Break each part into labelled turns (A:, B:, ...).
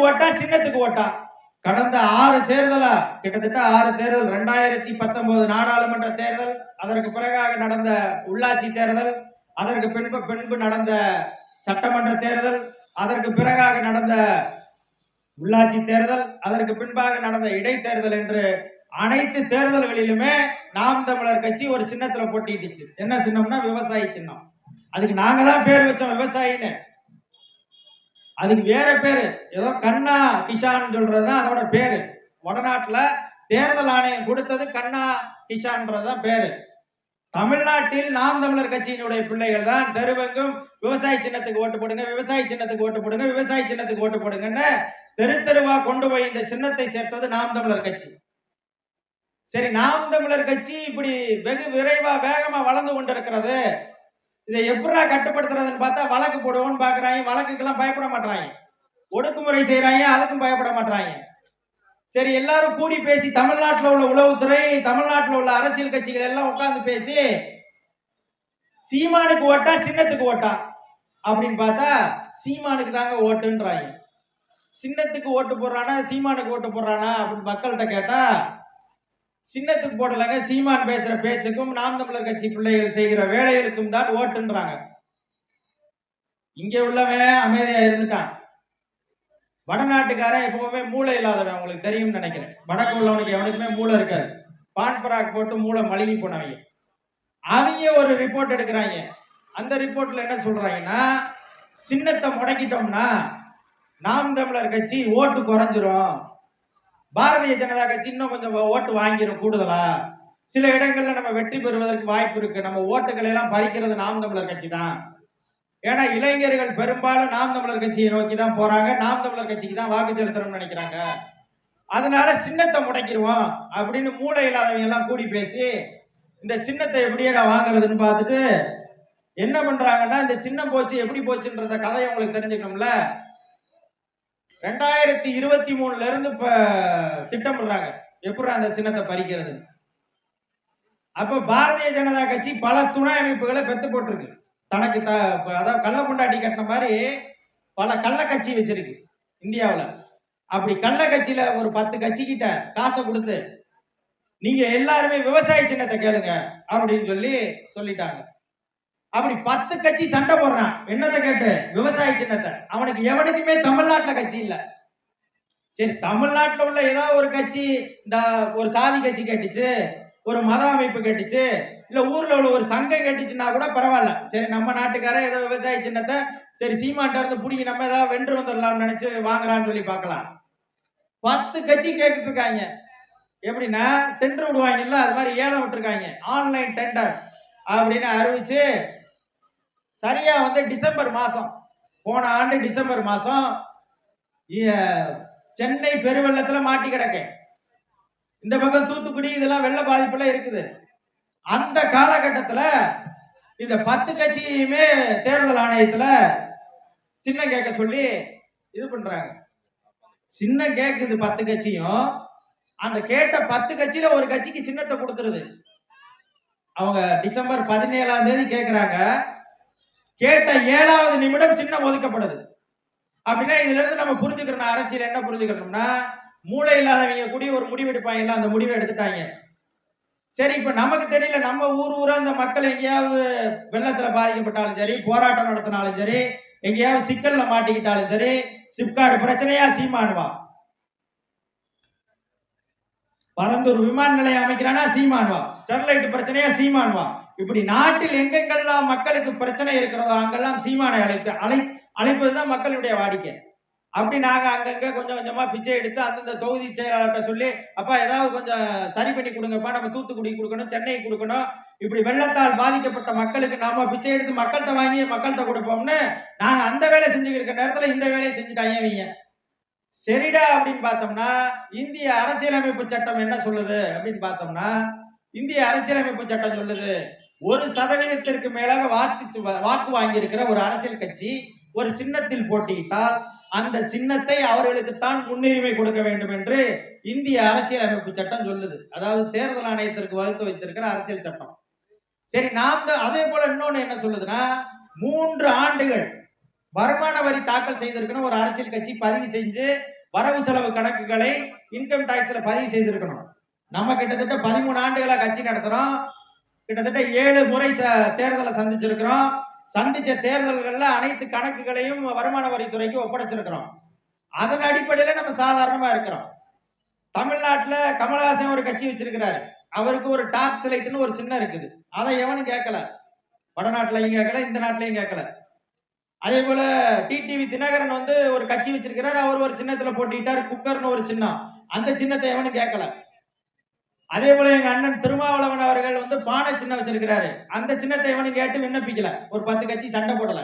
A: சின்னத்துக்கு ஓட்டா சின்னத்துக்கு ஓட்டா. கடந்த ஆறு தேர்தலா கிட்டத்தட்ட ஆறு தேர்தல் ரெண்டாயிரத்தி பத்தொன்பது நாடாளுமன்ற தேர்தல் அதற்கு பிறகாக நடந்த உள்ளாட்சி தேர்தல் அதற்கு பின்பு பின்பு நடந்த சட்டமன்ற தேர்தல் அதற்கு பிறகாக நடந்த உள்ளாட்சி தேர்தல் அதற்கு பின்பாக நடந்த இடைத்தேர்தல் என்று அனைத்து தேர்தல்களிலுமே நாம் தமிழர் கட்சி ஒரு சின்னத்துல போட்டிட்டுச்சு என்ன சின்னம்னா விவசாயி சின்னம். அதுக்கு நாங்க தான் பேர் வச்சோம் விவசாயின்னு. அதுக்கு வேற பேரு. ஏதோ கண்ணா கிஷான் சொல்றதுதான் அதோட பேரு. வடநாட்டுல தேர்தல் ஆணையம் கொடுத்தது கண்ணா கிஷான்றதுதான் பேரு. தமிழ்நாட்டில் நாம் தமிழர் கட்சியினுடைய பிள்ளைகள் தான் தெருவெங்கும் விவசாய சின்னத்துக்கு ஓட்டு போடுங்க விவசாய சின்னத்துக்கு ஓட்டு போடுங்க விவசாய சின்னத்துக்கு ஓட்டு போடுங்கன்னு தெரு தெருவா கொண்டு போய் இந்த சின்னத்தை சேர்த்தது நாம் தமிழர் கட்சி. சரி நாம் தமிழர் கட்சி இப்படி வெகு விரைவா வேகமா வளர்ந்து கொண்டிருக்கிறது. இதை எப்படா கட்டுப்படுத்துறதுன்னு பார்த்தா வழக்கு போடுவோம்னு பாக்குறாங்க. வழக்குக்கெல்லாம் பயப்பட மாட்டாங்க ஒடுக்குமுறை செய்யறாங்க அதுக்கும் பயப்பட மாட்டாங்க சரி எல்லாரும் கூடி பேசி தமிழ்நாட்டில் உள்ள உளவுத்துறை தமிழ்நாட்டில் உள்ள அரசியல் கட்சிகள் எல்லாம் உட்காந்து பேசி சீமானுக்கு ஓட்டா சின்னத்துக்கு ஓட்டா அப்படின்னு பார்த்தா சீமானுக்கு தாங்க ஓட்டுன்றாங்க. சின்னத்துக்கு ஓட்டு போடுறானா சீமானுக்கு ஓட்டு போடுறானா அப்படின்னு மக்கள்கிட்ட கேட்டா சின்னத்துக்கு போடலைங்க சீமான் பேசுகிற பேச்சுக்கும் நாம் தமிழர் கட்சி பிள்ளைகள் செய்கிற வேலைகளுக்கும் தான் ஓட்டுன்றாங்க. இங்கே உள்ளவன் அமைதியா இருந்துட்டான். வடநாட்டுக்காரன் எப்பவுமே மூளை இல்லாதவன் உங்களுக்கு தெரியும்னு நினைக்கிறேன். வடக்கு உள்ளவனுக்கு எவனுக்குமே மூளை இருக்காது. பான் பராக் போட்டு மூளை மழுகி போனவங்க. அவங்க ஒரு ரிப்போர்ட் எடுக்கிறாங்க. அந்த ரிப்போர்ட்ல என்ன சொல்றாங்கன்னா சின்னத்தை முடக்கிட்டோம்னா நாம் தமிழர் கட்சி ஓட்டு குறைஞ்சிரும். பாரதிய ஜனதா கட்சி இன்னும் கொஞ்சம் ஓட்டு வாங்கிடும் கூடுதலா? சில இடங்கள்ல நம்ம வெற்றி பெறுவதற்கு வாய்ப்பு இருக்கு. நம்ம ஓட்டுகளை எல்லாம் பறிக்கிறது நாம் தமிழர் கட்சி தான். ஏன்னா இளைஞர்கள் பெரும்பாலும் நாம் தமிழர் கட்சியை நோக்கி தான் போறாங்க. நாம் தமிழர் கட்சிக்கு தான் வாக்கு செலுத்தணும்னு நினைக்கிறாங்க. அதனால சின்னத்தை முடக்கிடுவோம் அப்படின்னு மூளை இல்லாதவங்க எல்லாம் கூடி பேசி இந்த சின்னத்தை எப்படியேடா வாங்குறதுன்னு பார்த்துட்டு என்ன பண்றாங்கன்னா இந்த சின்னம் போச்சு எப்படி போச்சுன்றத கதையை உங்களுக்கு தெரிஞ்சுக்கணும்ல? ரெண்டாயிரத்தி இருபத்தி மூணுல இருந்து இப்ப திட்டமிடுறாங்க. எப்படி அந்த சின்னத்தை பறிக்கிறது? அப்ப பாரதிய ஜனதா கட்சி பல துணை அமைப்புகளை பெத்து போட்டிருக்கு. தனக்கு த அதாவது கள்ள பொண்டாட்டி கட்டின மாதிரி பல கள்ள கட்சி வச்சிருக்கு இந்தியாவில். அப்படி கள்ள கட்சியில ஒரு பத்து கட்சி கிட்ட காசை கொடுத்து நீங்க எல்லாருமே விவசாய சின்னத்தை கேளுங்க அப்படின்னு சொல்லி சொல்லிட்டாங்க. அப்படி பத்து கட்சி சண்டை போடுறான். என்னத்தை கேட்டு? விவசாய சின்னத்தை. அவனுக்கு எவனுக்குமே தமிழ்நாட்டுல கட்சி இல்ல. சரி தமிழ்நாட்டுல உள்ள ஏதாவது ஒரு கட்சி இந்த ஒரு சாதி கட்சி கேட்டுச்சு ஒரு மத அமைப்பு கேட்டுச்சு இல்ல ஊர்ல உள்ள ஒரு சங்கம் கேட்டுச்சுன்னா கூட பரவாயில்ல. சரி நம்ம நாட்டுக்கார ஏதோ விவசாய சின்னத்தை சரி சீமான்ட்ட இருந்து பிடிங்கி நம்ம ஏதாவது வென்று வந்துடலாம்னு நினைச்சு வாங்குறான்னு சொல்லி பார்க்கலாம். பத்து கட்சி கேட்டுட்டு இருக்காங்க. எப்படின்னா டெண்டர் விடுவாங்கல்ல அது மாதிரி ஏலம் விட்டுருக்காங்க. ஆன்லைன் டெண்டர் அப்படின்னு அறிவிச்சு சரியா வந்து டிசம்பர் மாசம். போன ஆண்டு டிசம்பர் மாசம் சென்னை பெருவெள்ளத்துல மாட்டி கிடக்கு இந்த பக்கம் தூத்துக்குடி இதெல்லாம் வெள்ள பாதிப்புலாம் இருக்குது. அந்த காலகட்டத்துல இந்த பத்து கட்சியுமே தேர்தல் ஆணையத்துல சின்ன கேட்க சொல்லி இது பண்றாங்க. சின்ன கேக்குது பத்து கட்சியும் அந்த கேட்ட பத்து கட்சியில ஒரு கட்சிக்கு சின்னத்தை கொடுத்துருது. அவங்க டிசம்பர் பதினேழாம் தேதி கேக்குறாங்க. கேட்ட ஏழாவது நிமிடம் சின்னம் ஒதுக்கப்படுது. அப்படின்னா இதுல இருந்து நம்ம புரிஞ்சுக்கிறோம் அரசியல் என்ன புரிஞ்சுக்கணும்னா மூளை இல்லாதவங்க கூடி ஒரு முடிவு எடுப்பாங்கல்ல அந்த முடிவை எடுத்துட்டாங்க. சரி இப்ப நமக்கு தெரியல நம்ம ஊர் ஊரா இந்த மக்கள் எங்கேயாவது வெள்ளத்துல பாதிக்கப்பட்டாலும் சரி போராட்டம் நடத்தினாலும் சரி எங்கேயாவது சிக்கல்ல மாட்டிக்கிட்டாலும் சரி சிப்காடு பிரச்சனையா சீமானுவா? பரந்தூர் விமான நிலையம் அமைக்கிறானா சீமானுவா? ஸ்டெர்லைட் பிரச்சனையா சீமானுவா? இப்படி நாட்டில் எங்கெங்கெல்லாம் மக்களுக்கு பிரச்சனை இருக்கிறதோ அங்கெல்லாம் சீமானை அழைப்பு அழை அழைப்பதுதான் மக்களுடைய வாடிக்கை. அப்படி நாங்க அங்கங்க கொஞ்சம் கொஞ்சமா பிச்சை எடுத்து அந்தந்த தொகுதி செயலாளர்கிட்ட சொல்லி அப்பா ஏதாவது கொஞ்சம் சரி பண்ணி கொடுங்கப்பா நம்ம தூத்துக்குடி கொடுக்கணும் சென்னை கொடுக்கணும். இப்படி வெள்ளத்தால் பாதிக்கப்பட்ட மக்களுக்கு நாம பிச்சை எடுத்து மக்கள்கிட்ட வாங்கி மக்கள்கிட்ட கொடுப்போம்னு நாங்க அந்த வேலை செஞ்சுக்கிட்டு இருக்க நேரத்துல இந்த வேலையை செஞ்சுட்டாங்க இவங்க. சரிடா அப்படின்னு பார்த்தோம்னா இந்திய அரசியலமைப்பு சட்டம் என்ன சொல்லுது அப்படின்னு பார்த்தோம்னா இந்திய அரசியலமைப்பு சட்டம் சொல்லுது. ஒரு சதவீதத்திற்கு மேலாக வாக்கு வாக்கு வாங்கியிருக்கிற ஒரு அரசியல் கட்சி ஒரு சின்னத்தில் போட்டியிட்டால் அந்த சின்னத்தை அவர்களுக்குத்தான் முன்னுரிமை கொடுக்க வேண்டும் என்று இந்திய அரசியலமைப்பு சட்டம் சொல்லுது. அதாவது தேர்தல் ஆணையத்திற்கு வகுத்து வைத்திருக்கிற அரசியல் சட்டம். சரி நாம் அதே போல இன்னொன்னு என்ன சொல்லுதுன்னா மூன்று ஆண்டுகள் வருமான வரி தாக்கல் செய்திருக்கணும் ஒரு அரசியல் கட்சி பதிவு செஞ்சு வரவு செலவு கணக்குகளை இன்கம் டாக்ஸ்ல பதிவு செய்திருக்கணும். நம்ம கிட்டத்தட்ட பதிமூணு ஆண்டுகளா கட்சி நடத்துறோம். கிட்டத்தட்ட ஏழு முறை ச- தேர்தலை சந்திச்சிருக்கிறோம். சந்திச்ச தேர்தல்கள்ல அனைத்து கணக்குகளையும் வருமான வரித்துறைக்கு ஒப்படைச்சிருக்கிறோம். அதன் அடிப்படையில நம்ம சாதாரணமா இருக்கிறோம். தமிழ்நாட்டுல கமலஹாசன் ஒரு கட்சி வச்சிருக்கிறாரு. அவருக்கு ஒரு டார்ச் லைட்னு ஒரு சின்னம் இருக்குது. அதை எவனும் கேட்கல. வடநாட்டிலையும் கேட்கல இந்த நாட்டிலையும் கேட்கல. அதே போல டிடிவி தினகரன் வந்து ஒரு கட்சி வச்சிருக்கிறாரு. அவர் ஒரு சின்னத்துல போட்டிட்டார். குக்கர்னு ஒரு சின்னம். அந்த சின்னத்தை எவனும் கேட்கல. அதே போல எங்க அண்ணன் திருமாவளவன் அவர்கள் வந்து பானை சின்னம் வச்சிருக்கிறாரு. அந்த சின்னத்தை இவனும் கேட்டு விண்ணப்பிக்கல. ஒரு பத்து கட்சி சண்டை போடல.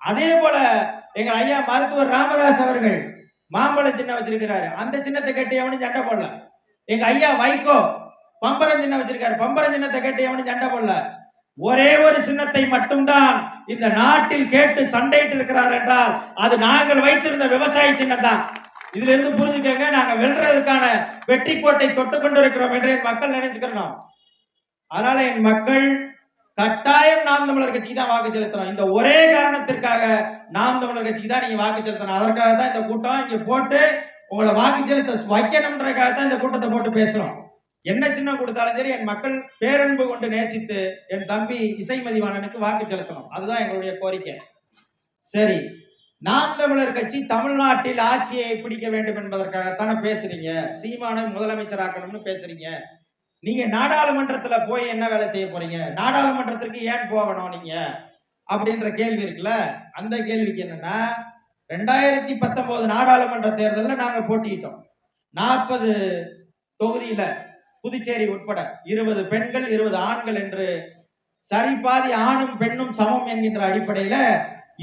A: அதே போல எங்கள் ஐயா மருத்துவர் ராமதாஸ் அவர்கள் மாம்பழ சின்னம் வச்சிருக்கிறாரு. அந்த சின்னத்தை கேட்டு எவனும் சண்டை போடல. எங்க ஐயா வைகோ பம்பரம் சின்னம் வச்சிருக்காரு. பம்பரம் சின்னத்தை கேட்டு எவனும் சண்டை போடல. ஒரே ஒரு சின்னத்தை மட்டும்தான் இந்த நாட்டில் கேட்டு சண்டையிட்டு இருக்கிறார் என்றால் அது நாங்கள் வைத்திருந்த விவசாய சின்னம் தான் இதுல இருந்து புரிஞ்சுக்கங்க நாங்க வெல்றதுக்கான வெற்றி கோட்டை தொட்டு கொண்டு இருக்கிறோம் என்று என் மக்கள் நினைச்சுக்கிறோம். அதனால என் மக்கள் கட்டாயம் நாம் தமிழர் கட்சி தான் வாக்கு செலுத்தணும். இந்த ஒரே காரணத்திற்காக நாம் தமிழர் கட்சி தான் நீங்க வாக்கு செலுத்தணும். அதற்காக தான் இந்த கூட்டம் இங்க போட்டு உங்களை வாக்கு செலுத்த வைக்கணும்ன்றக்காக தான் இந்த கூட்டத்தை போட்டு பேசுறோம். என்ன சின்ன கொடுத்தாலும் சரி என் மக்கள் பேரன்பு கொண்டு நேசித்து என் தம்பி இசை மதிவாணனுக்கு வாக்கு செலுத்தணும். அதுதான் எங்களுடைய கோரிக்கை. சரி நாம் தமிழர் கட்சி தமிழ்நாட்டில் ஆட்சியை பிடிக்க வேண்டும் என்பதற்காகத்தானே பேசுறீங்க? சீமானை முதலமைச்சராக்கணும்னு பேசுறீங்க. நீங்க நாடாளுமன்றத்துல போய் என்ன வேலை செய்ய போறீங்க? நாடாளுமன்றத்திற்கு ஏன் போகணும் நீங்க? அப்படின்ற கேள்வி இருக்குல்ல? அந்த கேள்விக்கு என்னன்னா ரெண்டாயிரத்தி பத்தொன்பது நாடாளுமன்ற தேர்தலில் நாங்க போட்டியிட்டோம். நாற்பது தொகுதியில புதுச்சேரி உட்பட இருபது பெண்கள் இருபது ஆண்கள் என்று சரி பாதி ஆணும் பெண்ணும் சமம் என்கின்ற அடிப்படையில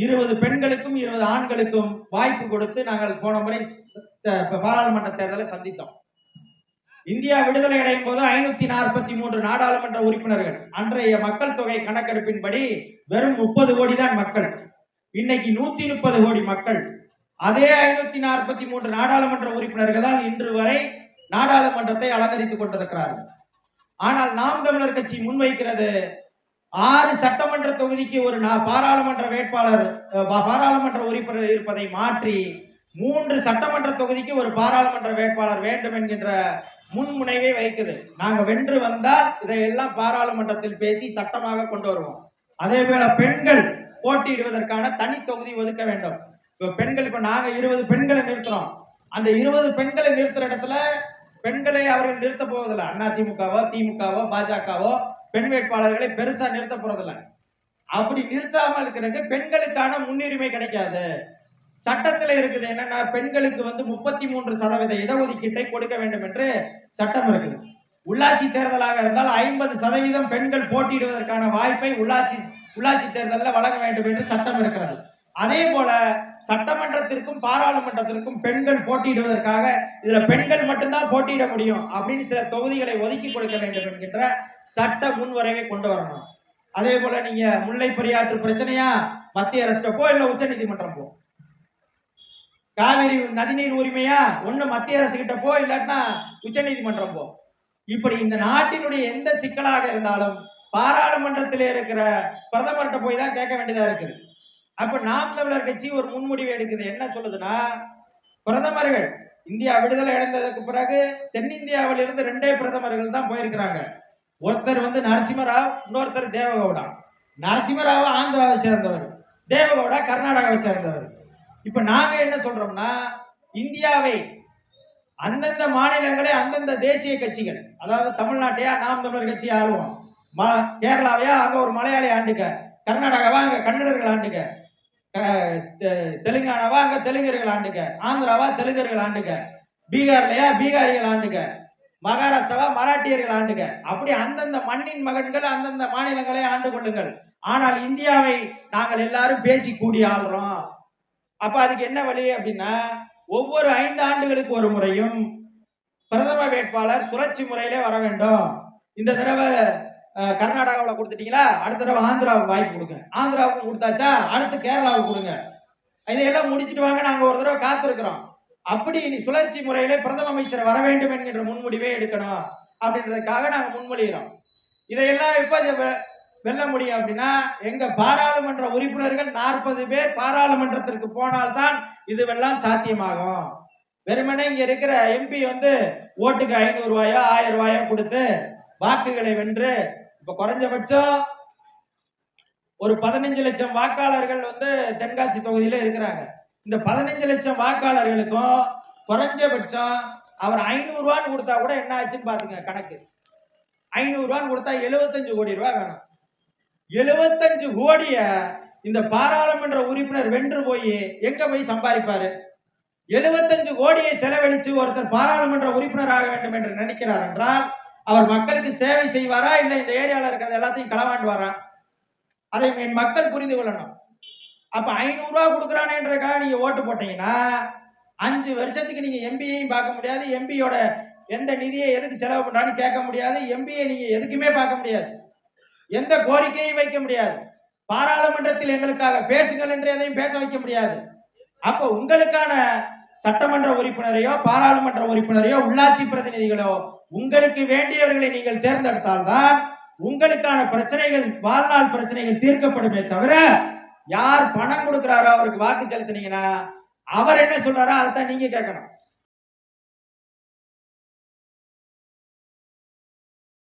A: இருபது பெண்களுக்கும் இருபது ஆண்களுக்கும் வாய்ப்பு கொடுத்து நாங்கள் போன முறை பாராளுமன்ற தேர்தலை சந்தித்தோம். இந்தியா விடுதலை அடையும் போது ஐநூத்தி நாற்பத்தி மூன்று நாடாளுமன்ற உறுப்பினர்கள் அன்றைய மக்கள் தொகை கணக்கெடுப்பின்படி வெறும் முப்பது கோடி தான் மக்கள். இன்னைக்கு நூத்தி முப்பது கோடி மக்கள். அதே ஐநூத்தி நாற்பத்தி மூன்று நாடாளுமன்ற உறுப்பினர்கள் தான் இன்று வரை நாடாளுமன்றத்தை அலங்கரித்துக் கொண்டிருக்கிறார்கள். ஆனால் நாம் தமிழர் கட்சி முன்வைக்கிறது ஆறு சட்டமன்ற தொகுதிக்கு ஒரு நா- பாராளுமன்ற வேட்பாளர் பாராளுமன்ற உறுப்பினர் இருப்பதை மாற்றி மூன்று சட்டமன்ற தொகுதிக்கு ஒரு பாராளுமன்ற வேட்பாளர் வேண்டும் என்கின்ற முன்முனைவை வைக்குது. நாங்க வென்று வந்தால் இதையெல்லாம் பாராளுமன்றத்தில் பேசி சட்டமாக கொண்டு வருவோம். அதே போல பெண்கள் போட்டியிடுவதற்கான தனி தொகுதி ஒதுக்க வேண்டும். இப்ப பெண்கள் இப்ப நாங்க இருபது பெண்களை நிறுத்துறோம். அந்த இருபது பெண்களை நிறுத்துற இடத்துல பெண்களை அவர்கள் நிறுத்த போவதில்லை. அண்ணா திமுகவோ திமுகவோ பாஜகவோ பெண் வேட்பாளர்களை பெருசா நிறுத்த போறதில்ல. அப்படி நிறுத்தாம இருக்கிறதுக்கு பெண்களுக்கான முன்னுரிமை கிடைக்காது. சட்டத்துல இருக்குது என்னன்னா பெண்களுக்கு வந்து முப்பத்தி மூன்று சதவீத இடஒதுக்கீட்டை கொடுக்க வேண்டும் என்று சட்டம் இருக்குது. உள்ளாட்சி தேர்தலாக இருந்தால் ஐம்பது சதவீதம் பெண்கள் போட்டியிடுவதற்கான வாய்ப்பை உள்ளாட்சி உள்ளாட்சி தேர்தலில் வழங்க வேண்டும் என்று சட்டம் இருக்கிறது. அதே போல சட்டமன்றத்திற்கும் பாராளுமன்றத்திற்கும் பெண்கள் போட்டியிடுவதற்காக இதுல பெண்கள் மட்டும்தான் போட்டியிட முடியும் அப்படின்னு சில தொகுதிகளை ஒதுக்கி கொடுக்க வேண்டும் என்கின்ற சட்ட முன்வரைவை கொண்டு வரணும். அதே போல நீங்க முல்லை பெரியாற்று பிரச்சனையா மத்திய அரசு போ இல்ல உச்ச நீதிமன்றம் போ. காவிரி நதிநீர் உரிமையா ஒண்ணு மத்திய அரசு கிட்ட போ இல்லாட்டினா உச்ச நீதிமன்றம் போ. இப்படி இந்த நாட்டினுடைய எந்த சிக்கலாக இருந்தாலும் பாராளுமன்றத்தில் இருக்கிற பிரதமர்கிட்ட போய் தான் கேட்க வேண்டியதா இருக்குது. அப்ப நாம் தமிழர் கட்சி ஒரு முன்முடிவு எடுக்குது. என்ன சொல்லுதுன்னா பிரதமர்கள் இந்தியா விடுதலை அடைந்ததுக்கு பிறகு தென்னிந்தியாவில் இருந்து ரெண்டே பிரதமர்கள் தான் போயிருக்கிறாங்க. ஒருத்தர் வந்து நரசிம்மராவ் இன்னொருத்தர் தேவகவுடா. நரசிம்மராவ் ஆந்திராவை சேர்ந்தவர். தேவகவுடா கர்நாடகாவை சேர்ந்தவர். இப்ப நாங்க என்ன சொல்றோம்னா இந்தியாவை அந்தந்த மாநிலங்களே அந்தந்த தேசிய கட்சிகள் அதாவது தமிழ்நாட்டையா நாம் தமிழர் கட்சி ஆளுவோம். ம- கேரளாவையா அங்க ஒரு மலையாளி ஆண்டுக்க கர்நாடகாவா அங்க கன்னடர்கள் ஆண்டுக்க தெலுங்கானாவா? அங்க தெலுங்கர்கள் ஆண்டுக்க. ஆந்திராவா? தெலுங்கர்கள் ஆண்டுக்க. பீகார்லயா? பீகாரிகள் ஆண்டுக்க. மகாராஷ்டிராவா? மராட்டியர்கள் ஆண்டுக அப்படி அந்தந்த மண்ணின் மகன்கள் அந்தந்த மாநிலங்களை ஆண்டு கொள்ளுங்கள். ஆனால் இந்தியாவை நாங்கள் எல்லாரும் பேசி கூடி ஆள்றோம். அப்ப அதுக்கு என்ன வழி அப்படின்னா ஒவ்வொரு ஐந்து ஆண்டுகளுக்கு ஒரு முறையும் பிரதம வேட்பாளர் சுழற்சி முறையிலே வர வேண்டும். இந்த தடவை கர்நாடகாவில் கொடுத்துட்டீங்களா? அடுத்த தடவை ஆந்திராவுக்கு வாய்ப்பு கொடுங்க. ஆந்திராவுக்கும் கொடுத்தாச்சா? அடுத்து கேரளாவுக்கு கொடுங்க. இதையெல்லாம் முடிச்சிட்டு வாங்க. நாங்கள் ஒரு தடவை காத்திருக்கிறோம். அப்படி இனி சுழற்சி முறையில பிரதம அமைச்சர் வர வேண்டும் என்கின்ற முன்முடிவே எடுக்கணும் அப்படின்றதுக்காக நாங்கள் முன்மொழிகிறோம். இதையெல்லாம் எப்போ வெல்ல முடியும் அப்படின்னா எங்க பாராளுமன்ற உறுப்பினர்கள் நாற்பது பேர் பாராளுமன்றத்திற்கு போனால்தான் இதுவெல்லாம் சாத்தியமாகும். வெறுமனே இங்க இருக்கிற எம்பி வந்து ஓட்டுக்கு ஐநூறு ரூபாயோ ஆயிரம் ரூபாயோ கொடுத்து வாக்குகளை வென்று இப்ப குறைஞ்சபட்சம் ஒரு பதினஞ்சு லட்சம் வாக்காளர்கள் வந்து தென்காசி தொகுதியில இருக்கிறாங்க. இந்த பதினஞ்சு லட்சம் வாக்காளர்களுக்கும் குறைஞ்சபட்சம் அவர் ஐநூறுரூவான்னு கொடுத்தா கூட என்ன ஆச்சுன்னு பாத்துங்க கணக்கு. ஐநூறு ரூபான்னு கொடுத்தா எழுபத்தஞ்சு கோடி ரூபாய் வேணும். எழுபத்தஞ்சு கோடிய இந்த பாராளுமன்ற உறுப்பினர் வென்று போய் எங்க போய் சம்பாதிப்பாரு? எழுபத்தஞ்சு கோடியை செலவழிச்சு ஒருத்தர் பாராளுமன்ற உறுப்பினர் ஆக வேண்டும் என்று நினைக்கிறார் என்றால் அவர் மக்களுக்கு சேவை செய்வாரா? இல்ல இந்த ஏரியால இருக்கிறது எல்லாத்தையும் களவாண்டுவாரா? அதை என் மக்கள் புரிந்து கொள்ளணும். அப்ப ஐநூறு கொடுக்குறானேன்றக்காக நீங்க ஓட்டு போட்டீங்கன்னா அஞ்சு வருஷத்துக்கு நீங்க எம்பியையும் பார்க்க முடியாது. எம்பியோட எந்த நிதியை எதுக்கு செலவு பண்றான்னு கேட்க முடியாது. எம்பியை நீங்க எதுக்குமே பார்க்க முடியாது. எந்த கோரிக்கையும் வைக்க முடியாது. பாராளுமன்றத்தில் எங்களுக்காக பேசுங்கள் என்று எதையும் பேச வைக்க முடியாது. அப்போ உங்களுக்கான சட்டமன்ற உறுப்பினரையோ பாராளுமன்ற உறுப்பினரையோ உள்ளாட்சி பிரதிநிதிகளோ உங்களுக்கு வேண்டியவர்களை நீங்கள் தேர்ந்தெடுத்தால்தான் உங்களுக்கான பிரச்சனைகள் வாழ்நாள் பிரச்சனைகள் தீர்க்கப்படுமே தவிர யார் பணம் கொடுக்கிறாரோ அவருக்கு வாக்கு செலுத்தினீங்கன்னா அவர் என்ன சொல்றாரோ அதைத்தான் நீங்க கேட்கணும்.